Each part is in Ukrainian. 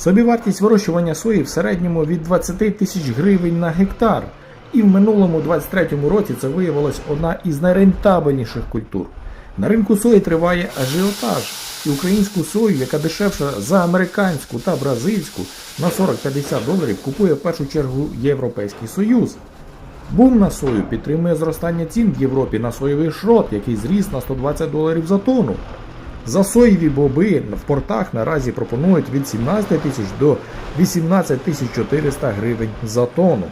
Собівартість вирощування сої в середньому від 20 тисяч гривень на гектар. І в минулому 23-му році це виявилось одна із найрентабельніших культур. На ринку сої триває ажіотаж, і українську сою, яка дешевша за американську та бразильську, на 40-50 доларів купує в першу чергу Європейський Союз. Бум на сою підтримує зростання цін в Європі на соєвий шрот, який зріс на 120 доларів за тонну. За соєві боби в портах наразі пропонують від 17 тисяч до 18 тисяч 400 гривень за тонну.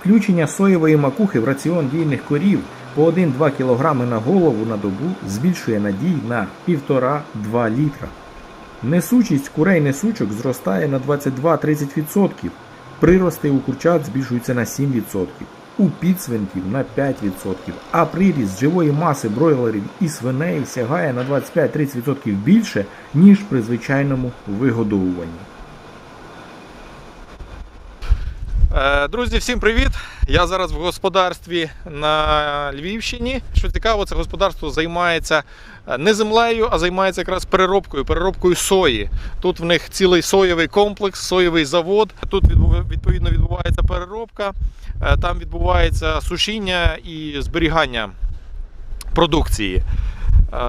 Включення соєвої макухи в раціон дійних корів по 1-2 кг на голову на добу збільшує надій на 1,5-2 літра. Несучість курей несучок зростає на 22-30%. Прирости у курчат збільшуються на 7%, у підсвинків на 5%, а приріст живої маси бройлерів і свиней сягає на 25-30% більше, ніж при звичайному вигодовуванні. Е, Друзі, всім привіт! Я зараз в господарстві на Львівщині. Що цікаво, це господарство займається не землею, а займається якраз переробкою, переробкою сої. Тут в них цілий соєвий комплекс, соєвий завод. Тут відповідно відбувається переробка, е, там відбувається сушіння і зберігання продукції.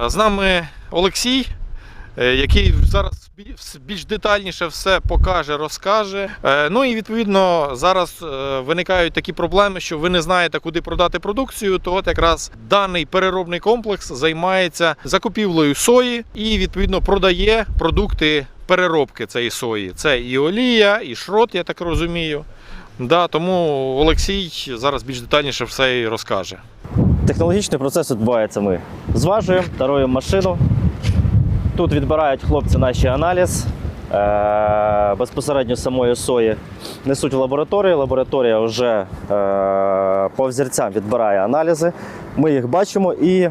Е, З нами Олексій, е, який зараз більш детальніше все покаже, розкаже. Е, Ну і відповідно зараз е, виникають такі проблеми, що ви не знаєте, куди продати продукцію. То от якраз даний переробний комплекс займається закупівлею сої і відповідно продає продукти переробки цієї сої. Це і олія, і шрот, я так розумію. Да, тому Олексій зараз більш детальніше все і розкаже. Технологічний процес відбувається. Ми зважуємо, даруємо машину. Тут відбирають хлопці наші аналіз е- безпосередньо самої сої. Несуть в лабораторію. Лабораторія вже е- по взірцям відбирає аналізи. Ми їх бачимо і.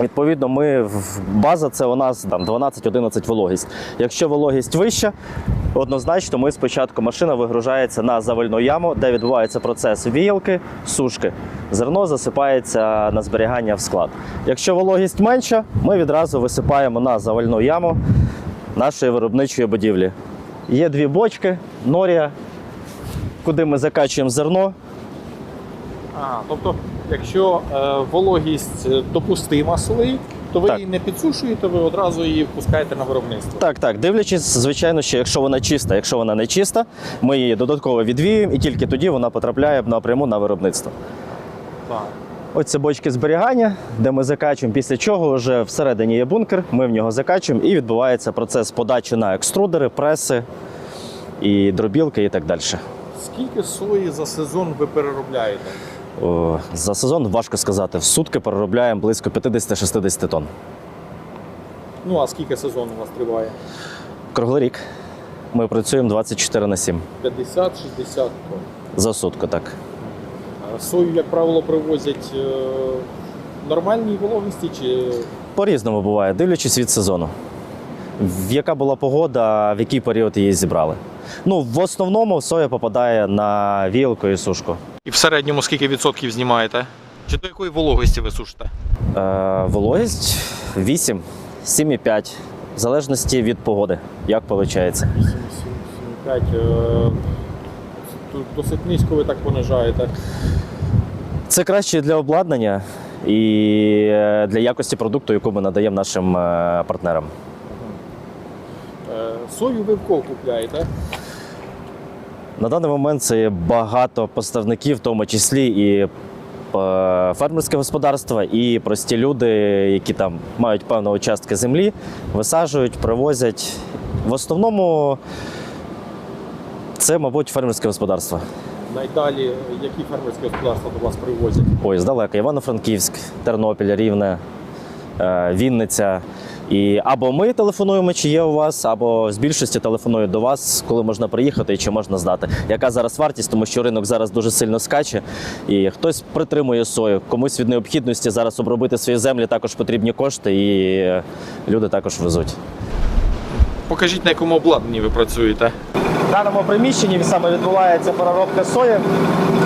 Відповідно, ми база це у нас там 12-11 вологість. Якщо вологість вища, однозначно ми спочатку машина вигружається на завальну яму, де відбувається процес віялки, сушки. Зерно засипається на зберігання в склад. Якщо вологість менша, ми відразу висипаємо на завальну яму нашої виробничої будівлі. Є дві бочки, норія, куди ми закачуємо зерно. А, тобто, якщо е, вологість е, допустима сої, то ви Так. її не підсушуєте, ви одразу її впускаєте на виробництво. Так, так, дивлячись, звичайно, що якщо вона чиста, якщо вона не чиста, ми її додатково відвіюємо і тільки тоді вона потрапляє напряму на виробництво. Так. Ось це бочки зберігання, де ми закачуємо, після чого вже всередині є бункер, ми в нього закачуємо і відбувається процес подачі на екструдери, преси і дробілки і так далі. Скільки сої за сезон ви переробляєте? За сезон важко сказати. В сутки переробляємо близько 50-60 тонн. Ну а скільки сезон у вас триває? Круглий рік. Ми працюємо 24 на 7 50-60 тонн. за сутку, так. Сою, як правило, привозять е, в нормальній вологості чи По-різному буває, дивлячись від сезону. В яка була погода, в який період її зібрали. Ну, в основному соя попадає на вілку і сушку. І в середньому скільки відсотків знімаєте? Чи до якої вологості ви сушите? Е, вологість 8, 7,5, в залежності від погоди, як виходить. 8-7-5. Тут досить низько ви так понижаєте. Це краще для обладнання і е, для якості продукту, яку ми надаємо нашим е, партнерам. Е, Сою ви в кого купляєте? На даний момент це є багато поставників, в тому числі і е, фермерське господарство, і прості люди, які там мають певні участки землі, висаджують, привозять. В основному це, мабуть, фермерське господарство. Найдалі, які фермерські господарства до вас привозять? Ой, здалека. Івано-Франківськ, Тернопіль, Рівне, е, Вінниця. І або ми телефонуємо, чи є у вас, або з більшості телефонують до вас, коли можна приїхати і чи можна здати. Яка зараз вартість, тому що ринок зараз дуже сильно скаче, і хтось притримує сою, комусь від необхідності зараз обробити свої землі також потрібні кошти, і е, люди також везуть. Покажіть, на якому обладнанні ви працюєте. В даному приміщенні саме відбувається переробка сої.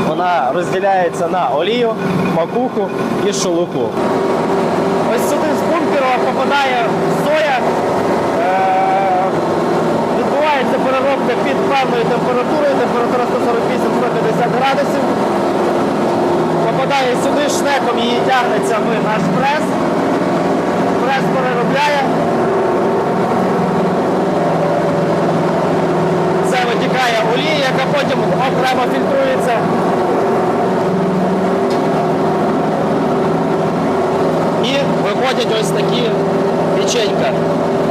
Вона розділяється на олію, макуху і шелуху. Бункеру попадає соя. Е, певною температурою, температура 148-150 градусів. Попадає сюди, шнеком її тягнеться в наш прес. Прес переробляє. Це витікає олія, яка потім окремо фільтрується. Виходять ось такі печенька.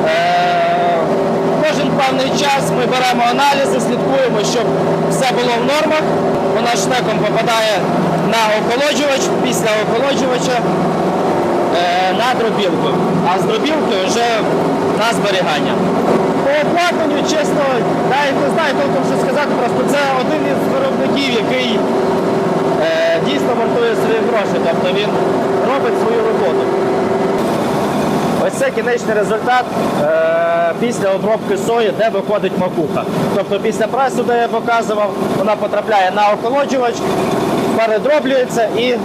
Е, Кожен певний час ми беремо аналізи, слідкуємо, щоб все було в нормах. Вона шнеком попадає на охолоджувач, після охолоджувача е, на дробілку. А з дробілки вже на зберігання. По обладнанню, чесно, навіть не знаю толком що сказати, просто це один із виробників, який е, дійсно вартує свої гроші. Тобто він робить свою роботу. Ось це кінечний результат е, після обробки сої, де виходить макуха. Тобто після пресу, де я показував, вона потрапляє на охолоджувач, передроблюється і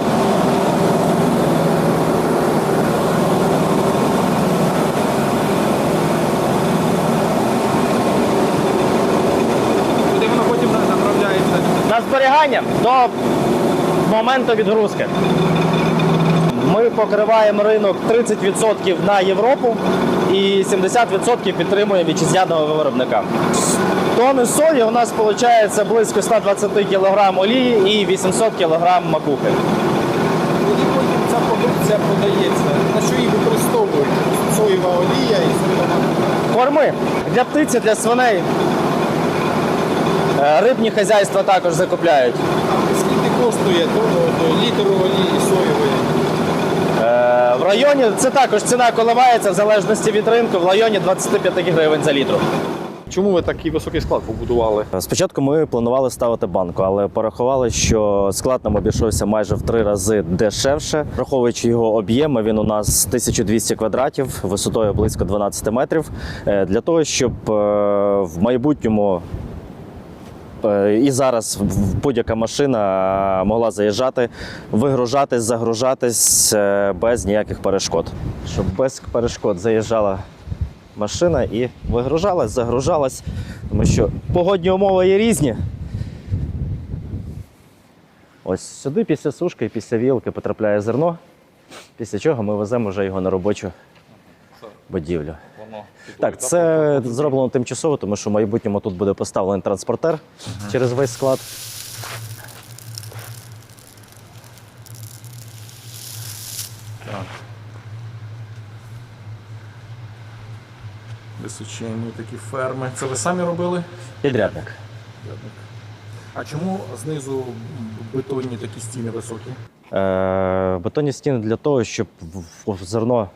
Куди воно потім направляється? на зберігання до моменту відгрузки. Ми покриваємо ринок 30% на Європу і 70% підтримуємо вітчизняного виробника. Тони сої у нас виходить близько 120 кг олії і 800 кг макухи. Куди потім ця продукція подається? На що її використовують? Соєва олія і соєва Корми для птиці, для свиней. Е, Рибні хазяйства також закупляють. Скільки коштує літр олії соєвої? Районі це також ціна коливається в залежності від ринку в районі 25 гривень за літру. Чому ви такий високий склад побудували? Спочатку ми планували ставити банку, але порахували, що склад нам обійшовся майже в три рази дешевше. Враховуючи його об'єми, він у нас 1200 квадратів, висотою близько 12 метрів. Е, Для того, щоб е, в майбутньому і зараз будь-яка машина могла заїжджати, вигружатись, загружатись е, без ніяких перешкод. Щоб без перешкод заїжджала машина і вигружалась, загружалась, тому що погодні умови є різні. Ось сюди після сушки і після вілки потрапляє зерно, після чого ми веземо вже його на робочу будівлю. Воно Так, це зроблено тимчасово, тому що в майбутньому тут буде поставлений транспортер через весь склад. Височенні такі ферми. Це ви самі робили? Підрядник. А чому знизу бетонні такі стіни високі? Е, бетонні стіни для того, щоб в- в зерно,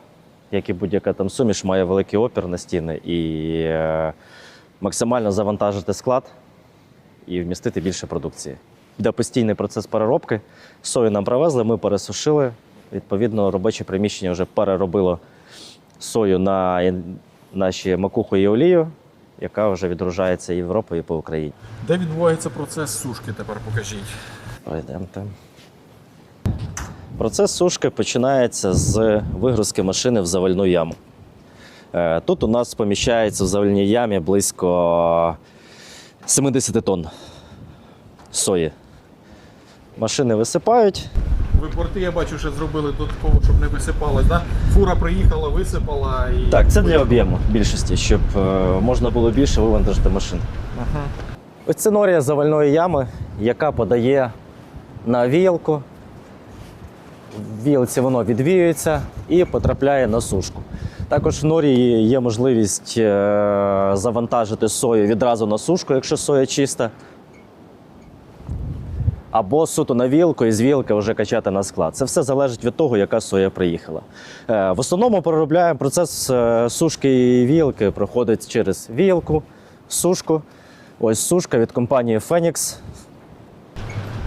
як і будь-яка там суміш, має великий опір на стіни і е, максимально завантажити склад і вмістити більше продукції. Де постійний процес переробки. Сою нам привезли, ми пересушили. Відповідно, робоче приміщення вже переробило сою на наші макуху і олію, яка вже відгружається Європою і по Україні. Де відбувається процес сушки, тепер покажіть. Пройдемте. Процес сушки починається з вигрузки машини в завальну яму. Е, Тут у нас поміщається в завальній ямі близько 70 тонн сої. Машини висипають. Ви порти, я бачу, що зробили додатково, щоб не висипалось. Да? Фура приїхала, висипала і. Так, це для об'єму більшості, щоб е, можна було більше вивантажити машин. Ага. Ось це норія завальної ями, яка подає на віялку. В віялці воно відвіюється і потрапляє на сушку. Також в норії є можливість е, завантажити сою відразу на сушку, якщо соя чиста. Або суто на вілку і з вілки вже качати на склад. Це все залежить від того, яка соя приїхала. Е, В основному переробляємо процес е, сушки і вілки проходить через вілку, сушку. Ось сушка від компанії Phoenix.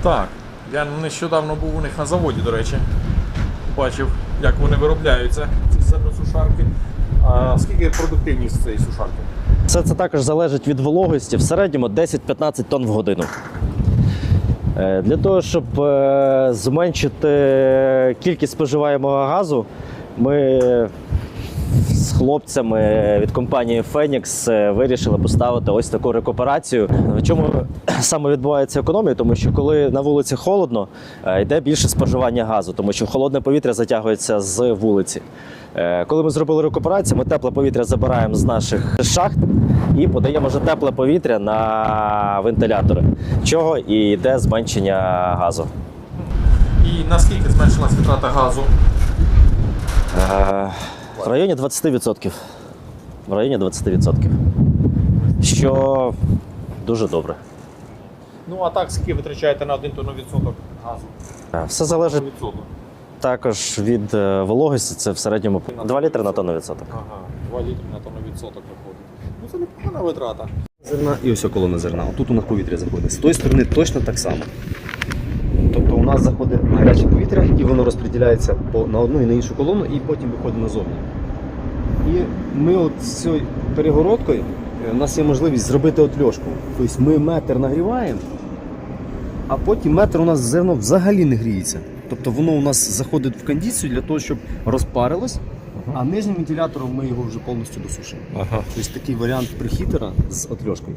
Так, я нещодавно був у них на заводі, до речі. Бачив, як вони виробляються, ці зерносушарки. А скільки продуктивність цієї сушарки? Все це також залежить від вологості, в середньому 10-15 тонн в годину. Е, Для того, щоб е, зменшити кількість споживаємого газу, ми з хлопцями від компанії Phoenix е, вирішили поставити ось таку рекуперацію. В чому саме відбувається економія? Тому що коли на вулиці холодно, е, йде більше споживання газу, тому що холодне повітря затягується з вулиці. Е, Коли ми зробили рекуперацію, ми тепле повітря забираємо з наших шахт і подаємо вже тепле повітря на вентилятори, чого і йде зменшення газу. І наскільки зменшилась витрата газу? В районі 20%. В районі 20%. Що дуже добре. Ну а так, скільки витрачаєте на один тонну відсоток газу? Е, Все залежить Відсоток. також від е, вологості, це в середньому 2 літри на тонну відсоток. Ага, 2 літри на тонну відсоток виходить. Ну це непогана витрата. зерна і ось колона зерна. Тут у нас повітря заходить. З тої сторони точно так само. Тобто у нас заходить гаряче повітря і воно розподіляється по, на одну і на іншу колону, і потім виходить назовні. І ми от з цією перегородкою е, у нас є можливість зробити отльошку. Тобто ми метр нагріваємо, а потім метр у нас зерно взагалі не гріється. Тобто воно у нас заходить в кондицію для того, щоб розпарилось, а нижнім вентилятором ми його вже повністю досушимо. Ага. Тобто такий варіант прихітера з отльошкою.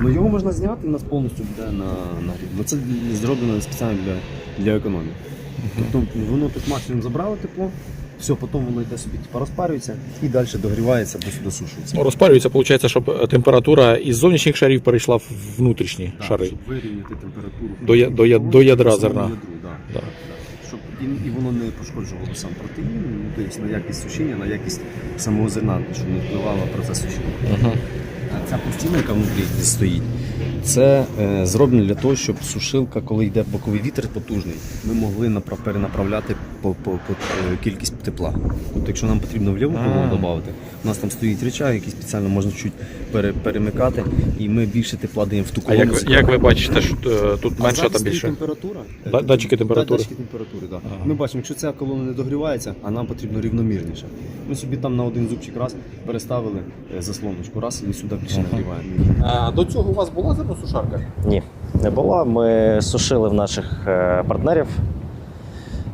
Ну його можна зняти, у нас повністю буде на, на гріб. Бо це зроблено спеціально для, для економії. Тобто воно тут максимум забрало тепло, все, потім воно йде собі типу, розпарюється і далі догрівається, дос- досушується. Розпарюється, виходить, щоб температура із зовнішніх шарів перейшла в внутрішні Так, шари. Щоб вирівняти температуру. До я- до я- до ядра зерна. ядру, да. Да. Да. Щоб і, і воно не пошкоджувало сам протеїн, ну, тобто на якість сушіння, на якість самого зерна, щоб не впливало процес сушіння. Ага. А ця пластина, яка внутрі стоїть, це е, зроблено для того, щоб сушилка, коли йде боковий вітер потужний, ми могли перенаправляти по, по, по е, кількість тепла. Тобто, якщо нам потрібно в ліву А. колону додати, у нас там стоїть реча, які спеціально можна чуть пере, перемикати, і ми більше тепла даємо в ту А як, як ви бачите, що е, тут А менше зараз та стоїть більше? температура. Да- датчики температури. Датчики температури, да. Ага. Ми бачимо, якщо ця колона не догрівається, а нам потрібно рівномірніше. Ми собі там на один зубчик раз переставили заслоночку, раз і сюди більше Ага. нагріваємо. А, до цього у вас була зерносушарка? Ні, не було. Ми сушили в наших е, партнерів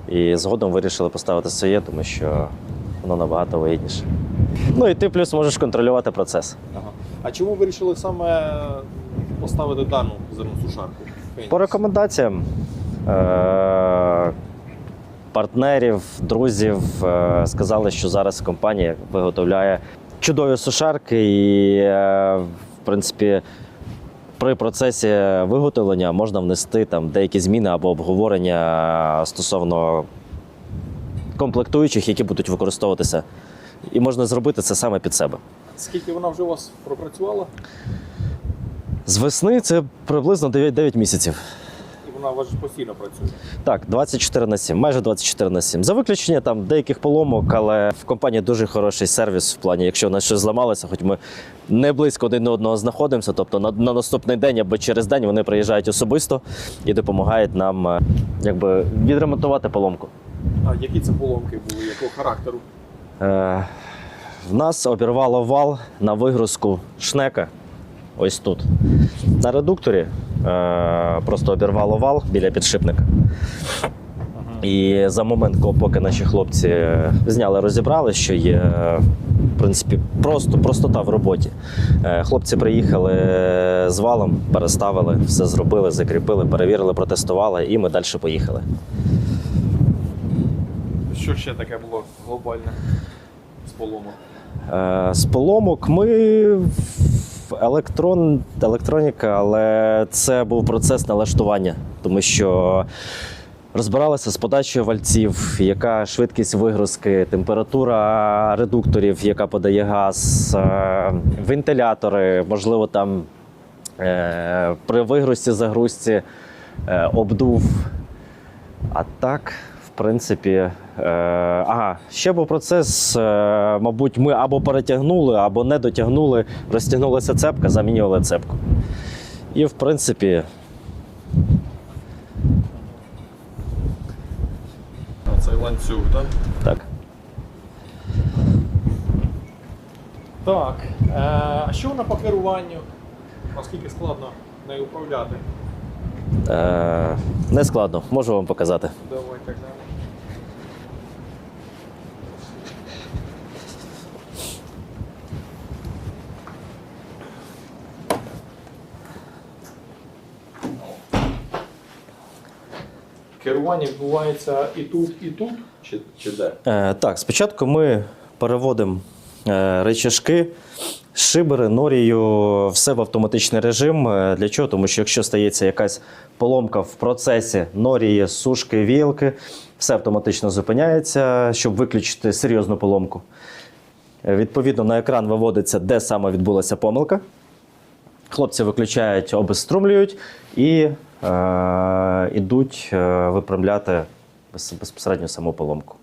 і згодом вирішили поставити своє, тому що воно набагато вигідніше. Ну і ти плюс можеш контролювати процес. Ага. А чому вирішили саме поставити дану зерносушарку? По рекомендаціям е- партнерів, друзів е- сказали, що зараз компанія виготовляє чудові сушарки, і е- в принципі. При процесі виготовлення можна внести там деякі зміни або обговорення стосовно комплектуючих, які будуть використовуватися. І можна зробити це саме під себе. Скільки вона вже у вас пропрацювала? З весни це приблизно 9, 9 місяців. Вона у вас постійно працює. Так, 24 на 7, майже 24 на 7. За виключення там деяких поломок, але в компанії дуже хороший сервіс в плані, якщо у нас щось зламалося, хоч ми не близько один до одного знаходимося, тобто на, на наступний день або через день вони приїжджають особисто і допомагають нам е, якби відремонтувати поломку. А які це поломки були, якого характеру? Е, в нас обірвало вал на вигрузку шнека. Ось тут. На редукторі просто обірвало вал біля підшипника. І за момент, поки наші хлопці зняли, розібрали, що є е, в принципі просто простота в роботі. Е, Хлопці приїхали з валом, переставили, все зробили, закріпили, перевірили, протестували, і ми далі поїхали. Що ще таке було глобальне з поломок? Е, З поломок ми електрон, електроніка, але це був процес налаштування, тому що розбиралися з подачею вальців, яка швидкість вигрузки, температура редукторів, яка подає газ, е, вентилятори, можливо, там е, при вигрузці, загрузці е, обдув. А так, в принципі, ага, ще був процес, е, мабуть, ми або перетягнули, або не дотягнули, розтягнулася цепка, замінювали цепку. І, в принципі, Цей ланцюг, так? так. Так. Е, а що вона по керуванню? Наскільки складно нею управляти? Е, не складно, можу вам показати. Давай так керування відбувається і тут, і тут, чи, чи де? Е, так, спочатку ми переводимо е, речашки, шибери, норію, все в автоматичний режим. Е, Для чого? Тому що якщо стається якась поломка в процесі норії, сушки, вілки, все автоматично зупиняється, щоб виключити серйозну поломку. Е, Відповідно, на екран виводиться, де саме відбулася помилка. Хлопці виключають, обезструмлюють і е, йдуть е, виправляти без- безпосередньо саму поломку.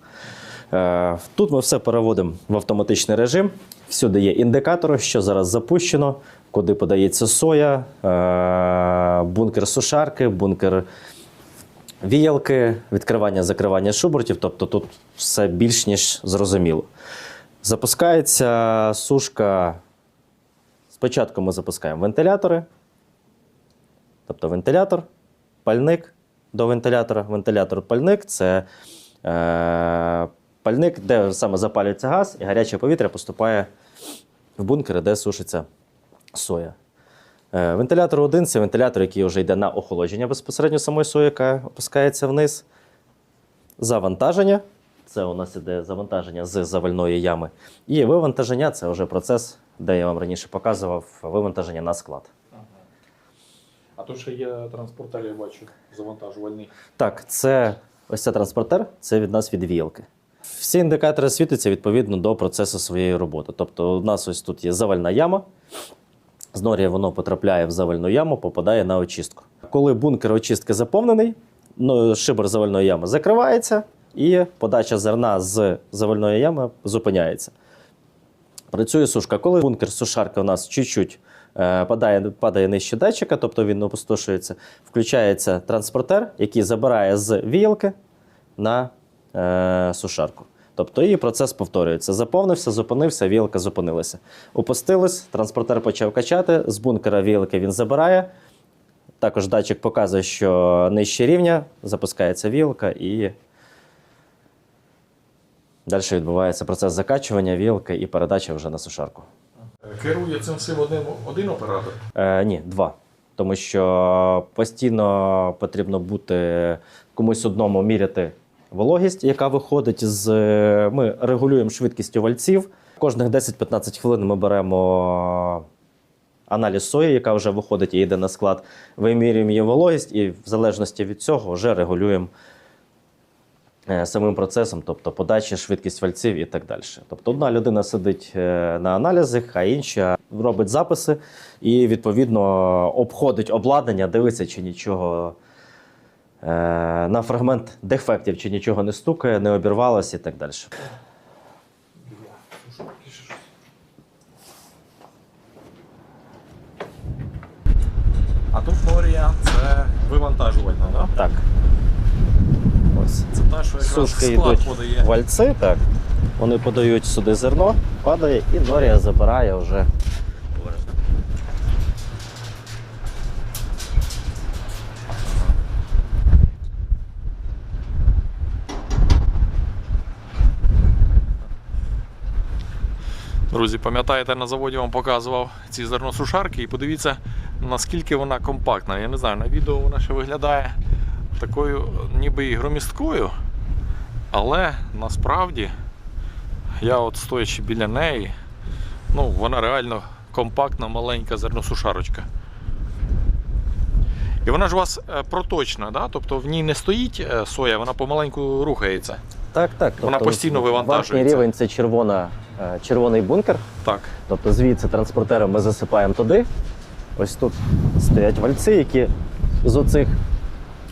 Е, тут ми все переводимо в автоматичний режим. Всюди є індикатори, що зараз запущено, куди подається соя, бункер сушарки, бункер віялки, відкривання, закривання шубортів. Тобто тут все більш ніж зрозуміло. Запускається сушка. Спочатку ми запускаємо вентилятори, тобто вентилятор, пальник до вентилятора. Вентилятор, пальник це е, пальник, де саме запалюється газ, і гаряче повітря поступає в бункери, де сушиться соя. Е, вентилятор один це вентилятор, який вже йде на охолодження безпосередньо самої сої, яка опускається вниз. Завантаження. Це у нас іде завантаження з завальної ями. І вивантаження це вже процес, де я вам раніше показував, вивантаження на склад. Тут ще є транспортер, я бачу, завантажувальний. Так, це ось цей транспортер, це від нас від віялки. Всі індикатори світяться відповідно до процесу своєї роботи. Тобто, у нас ось тут є завальна яма. З норі воно потрапляє в завальну яму, попадає на очистку. Коли бункер очистки заповнений, ну, шибер завальної ями закривається, і подача зерна з завальної ями зупиняється. Працює сушка. Коли бункер сушарки у нас чуть-чуть падає, падає нижче датчика, тобто він опустошується, включається транспортер, який забирає з віялки на е, сушарку. Тобто і процес повторюється. Заповнився, зупинився, віялка зупинилася. Опустилось, транспортер почав качати, з бункера віялки він забирає. Також датчик показує, що нижче рівня, запускається вілка і далі відбувається процес закачування вілки і передача вже на сушарку. Керує цим всім одним один оператор. Е, ні, два. Тому що постійно потрібно бути комусь одному міряти вологість, яка виходить з. Ми регулюємо швидкістю вальців. Кожних 10-15 хвилин ми беремо аналіз сої, яка вже виходить і йде на склад. Вимірюємо її вологість, і в залежності від цього вже регулюємо е, самим процесом, тобто подача, швидкість вальців і так далі. Тобто одна людина сидить е, на аналізах, а інша робить записи і відповідно обходить обладнання, дивиться, чи нічого е, на фрагмент дефектів, чи нічого не стукає, не обірвалося і так далі. А тут Норія це вивантажувальна, так? Так, ось. Це та, що якраз Сушки склад йдуть подає. вальці, так. Вони подають сюди зерно, падає, і Норія забирає вже. Друзі, пам'ятаєте, на заводі вам показував ці зерносушарки і подивіться, наскільки вона компактна. Я не знаю, на відео вона ще виглядає такою ніби і громісткою. Але насправді я от стоячи біля неї, ну, вона реально компактна, маленька зерносушарочка. І вона ж у вас е, проточна, да? тобто в ній не стоїть е, соя, вона помаленьку рухається. Так, так. Вона постійно вивантажується. Верхній рівень це червона, е, червоний бункер. Так. Тобто звідси транспортером ми засипаємо туди. Ось тут стоять вальці, які з оцих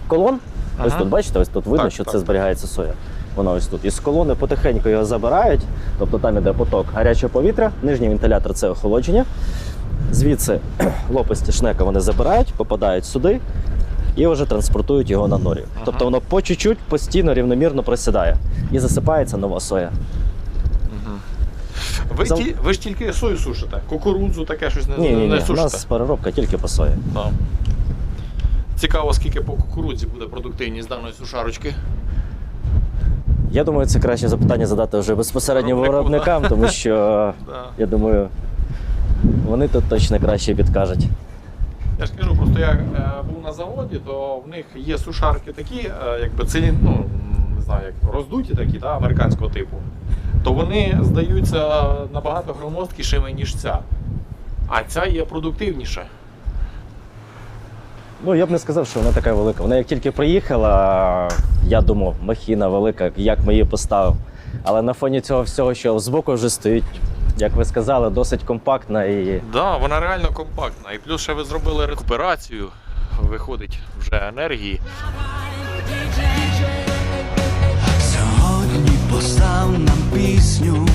колон. Ось тут, бачите, ось тут видно, Так, що так. це зберігається соя. Вона ось тут. Із колони потихеньку його забирають. Тобто там іде поток гарячого повітря, нижній вентилятор це охолодження. Звідси лопасті шнека вони забирають, попадають сюди і вже транспортують його на норі. Ага. Тобто воно по чуть-чуть постійно рівномірно просідає і засипається нова соя. Ви, Зам- ті, ви ж тільки сою сушите, кукурудзу таке щось не, Ні, ні, не ні. У нас переробка тільки по сої. Да. Цікаво, скільки по кукурудзі буде продуктивність даної сушарочки. Я думаю, це краще запитання задати вже безпосередньо Виробнику, виробникам, тому що Да. я думаю, вони тут точно краще підкажуть. Я ж кажу, просто я е, був на заводі, то в них є сушарки такі, е, якби цилін, ну, не знаю, як роздуті такі, да, американського типу, то вони здаються набагато громоздкішими, ніж ця. А ця є продуктивніша. Ну, я б не сказав, що вона така велика. Вона як тільки приїхала, я думав, махіна велика, як ми її поставив. Але на фоні цього всього, що збоку вже стоїть, як ви сказали, досить компактна і Да, вона реально компактна. І плюс ще ви зробили рекуперацію, виходить вже енергії. Сьогодні постав нам пісню